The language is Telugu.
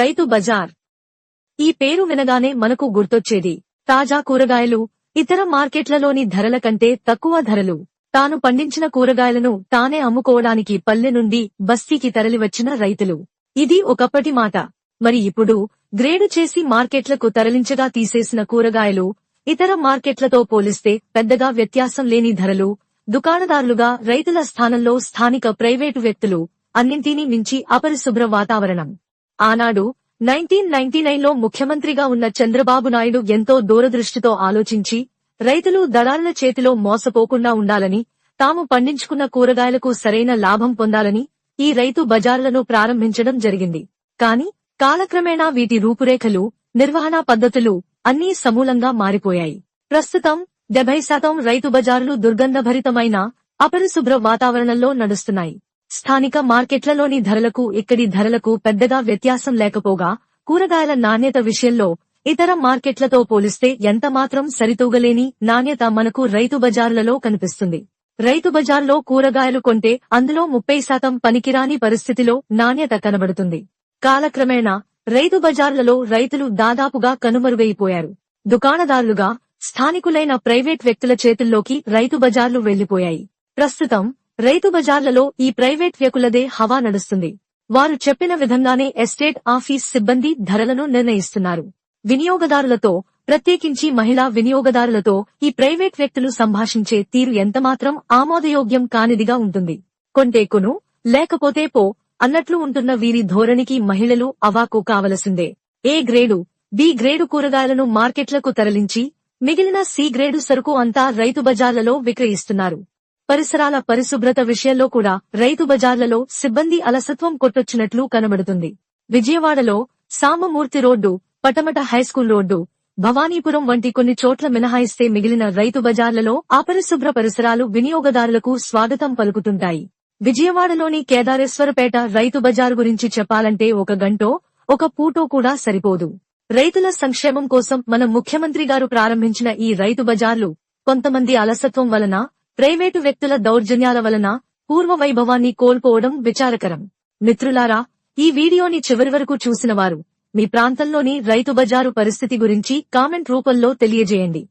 రైతు బజార్. ఈ పేరు వినగానే మనకు గుర్తొచ్చేది. తాజా కూరగాయలు ఇతర మార్కెట్లలోని ధరల కంటే తక్కువ ధరలు. తాను పండించిన కూరగాయలను తానే అమ్ముకోవడానికి పల్లె నుండి బస్తీకి తరలివచ్చిన రైతులు. ఇది ఒకప్పటి మాట. మరి ఇప్పుడు గ్రేడు చేసి మార్కెట్లకు తరలించగా తీసేసిన కూరగాయలు ఇతర మార్కెట్లతో పోలిస్తే పెద్దగా వ్యత్యాసం లేని ధరలు దుకాణదారులుగా రైతుల స్థానంలో స్థానిక ప్రైవేటు వ్యక్తులు అన్నింటినీ మించి అపరిశుభ్ర వాతావరణం. ఆనాడు నైన్టీన్ నైన్టీ లో ముఖ్యమంత్రిగా ఉన్న చంద్రబాబు నాయుడు ఎంతో దూరదృష్టితో ఆలోచించి రైతులు దళారుల చేతిలో మోసపోకుండా ఉండాలని తాము పండించుకున్న కూరగాయలకు సరైన లాభం పొందాలని ఈ రైతు బజార్లను ప్రారంభించడం జరిగింది. కాని కాలక్రమేణా వీటి రూపురేఖలు నిర్వహణా పద్ధతులు అన్నీ సమూలంగా మారిపోయాయి. ప్రస్తుతం డెబ్బై శాతం రైతు బజార్లు దుర్గంధభరితమైన అపరిశుభ్ర వాతావరణంలో నడుస్తున్నాయి. స్థానిక మార్కెట్లలోని ధరలకు ఇక్కడి ధరలకు పెద్దగా వ్యత్యాసం లేకపోగా కూరగాయల నాణ్యత విషయంలో ఇతర మార్కెట్లతో పోలిస్తే ఎంతమాత్రం సరితూగలేని నాణ్యత మనకు రైతు బజార్లలో కనిపిస్తుంది. రైతు బజార్లో కూరగాయలు కొంటే అందులో ముప్పై శాతం పనికిరాని పరిస్థితిలో నాణ్యత కనబడుతుంది. కాలక్రమేణా రైతు బజార్లలో రైతులు దాదాపుగా కనుమరుగైపోయారు. దుకాణదారులుగా స్థానికులైన ప్రైవేట్ వ్యక్తుల చేతుల్లోకి రైతు బజార్లు వెళ్ళిపోయాయి ప్రస్తుతం రైతు బజార్లలో ఈ ప్రైవేట్ వ్యకులదే హవా నడుస్తుంది. వారు చెప్పిన విధంగానే ఎస్టేట్ ఆఫీస్ సిబ్బంది ధరలను నిర్ణయిస్తున్నారు. వినియోగదారులతో ప్రత్యేకించి మహిళా వినియోగదారులతో ఈ ప్రైవేట్ వ్యక్తులు సంభాషించే తీరు ఎంతమాత్రం ఆమోదయోగ్యం కానిదిగా ఉంటుంది. కొంటే కొను లేకపోతే పో అన్నట్లు ఉంటున్న వీరి ధోరణికి మహిళలు అవాకు కావలసిందే. ఏ గ్రేడు బి గ్రేడు కూరగాయలను మార్కెట్లకు తరలించి మిగిలిన సి గ్రేడు సరుకు అంతా రైతు బజార్లలో విక్రయిస్తున్నారు. పరిసరాల పరిశుభ్రత విషయంలో కూడా రైతు బజార్లలో సిబ్బంది అలసత్వం కొట్టొచ్చినట్లు కనబడుతుంది. విజయవాడలో Samamurthy road Patamata high school road Bhavanipuram వంటి కొన్ని చోట్ల మినహాయిస్తే మిగిలిన రైతు బజార్లలో అపరిశుభ్ర పరిసరాలు వినియోగదారులకు స్వాగతం పలుకుతుంటాయి. విజయవాడలోని కేదారేశ్వరపేట రైతు బజార్ గురించి చెప్పాలంటే ఒక గంటో ఒక పూటో కూడా సరిపోదు. రైతుల సంక్షేమం కోసం మన ముఖ్యమంత్రి గారు ప్రారంభించిన ఈ రైతు బజార్లు కొంతమంది అలసత్వం వలన ప్రైవేటు వ్యక్తుల దౌర్జన్యాల వలన పూర్వ వైభవాన్ని కోల్పోవడం విచారకరం. మిత్రులారా ఈ వీడియోని చివరి వరకు చూసిన వారు మీ ప్రాంతంలోని రైతు బజారు పరిస్థితి గురించి కామెంట్ రూపంలో తెలియజేయండి.